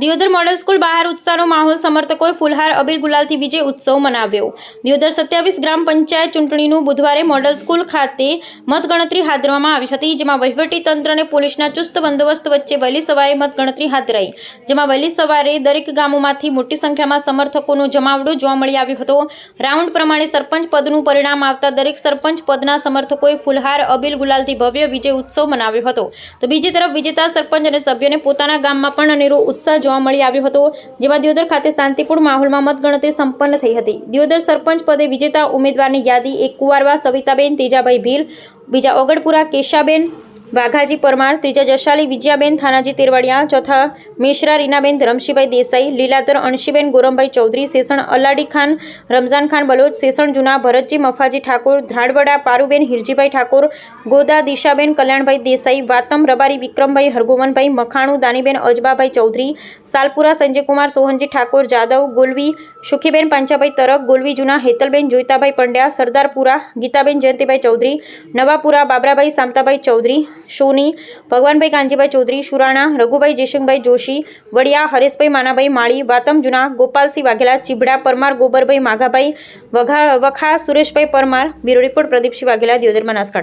Deodar model school બહાર ઉત્સાહનો માહોલ સમર્થકોએ ફુલહાર અબીર ગુલાલથી વિજય ઉત્સવ મનાવ્યો. દિયોદર સત્યાવીસ ગ્રામ પંચાયત ચૂંટણીનું બુધવારે મોડલ સ્કૂલ ખાતે મતગણતરી હાથ ધરવામાં આવી હતી, જેમાં વહીવટી તંત્ર અને પોલીસના ચુસ્ત બંદોબસ્ત વચ્ચે વહેલી સવારે મતગણતરી હાથ ધરાઈ. જેમાં વહેલી સવારે દરેક ગામોમાંથી મોટી સંખ્યામાં સમર્થકોનો જમાવડો જોવા મળી આવ્યો હતો. રાઉન્ડ પ્રમાણે સરપંચ પદનું પરિણામ આવતા દરેક સરપંચ પદના સમર્થકોએ ફુલહાર અબીલ ગુલાલથી ભવ્ય વિજય ઉત્સવ મનાવ્યો હતો. તો બીજી તરફ વિજેતા સરપંચ અને સભ્યોને પોતાના ગામમાં પણ અનેરો ઉત્સાહ જોવા મળી આવ્યો હતો. જેમાં દિયોદર ખાતે શાંતિપૂર્ણ માહોલમાં મતગણતરી સંપન્ન થઈ હતી. દિયોદર સરપંચ પદે વિજેતા ઉમેદવારની યાદી એક કુવારવા સવિતાબેન, તેજાભાઈ ભીલ, બીજા ઓગળપુરા કેશાબેન વાઘાજી પરમાર ત્રીજા જશાલી વિજયાબેન થાનાજી તેરવાડિયા ચોથા મિશ્રા રીનાબેન ધરમશીભાઈ દેસાઈ લીલાધર અણશીબેન ગોરમભાઈ ચૌધરી શેષણ અલાડી ખાન રમઝાન ખાન બલોચ શેષણ જુના ભરતજી મફાજી ઠાકોર ધ્રાડવડા પારુબેન હિરજીભાઈ ઠાકોર ગોદા દિશાબેન કલ્યાણભાઈ દેસાઈ વાતમ રબારી વિક્રમભાઈ હરગોવનભાઈ મખાણું દાનીબેન અજબાભાઈ ચૌધરી સાલપુરા સંજયકુમાર સોહનજી ઠાકોર જાદવ ગોલવી સુખીબેન પાંચાભાઈ તરક ગોલવી જુના હેતલબેન જોઈતાભાઈ પંડ્યા સરદારપુરા ગીતાબેન જયંતિભાઈ ચૌધરી નવાપુરા બાબરાભાઈ સામતાભાઈ ચૌધરી સોની ભગવાનભાઈ કાંજીભાઈ ચૌધરી, સુરાણા, રઘુભાઈ જયસિંહભાઈ જોશી, વડિયા હરેશભાઈ માનાભાઈ માળી, વાતમ જુના, ગોપાલસિંહ વાઘેલા, ચીબડા પરમાર, ગોબરભાઈ માઘાભાઈ, વઘા વખા સુરેશભાઈ પરમાર, બ્યુરો રિપોર્ટ પ્રદીપસિંહ વાઘેલા, દિયોદર બનાસકાંઠા.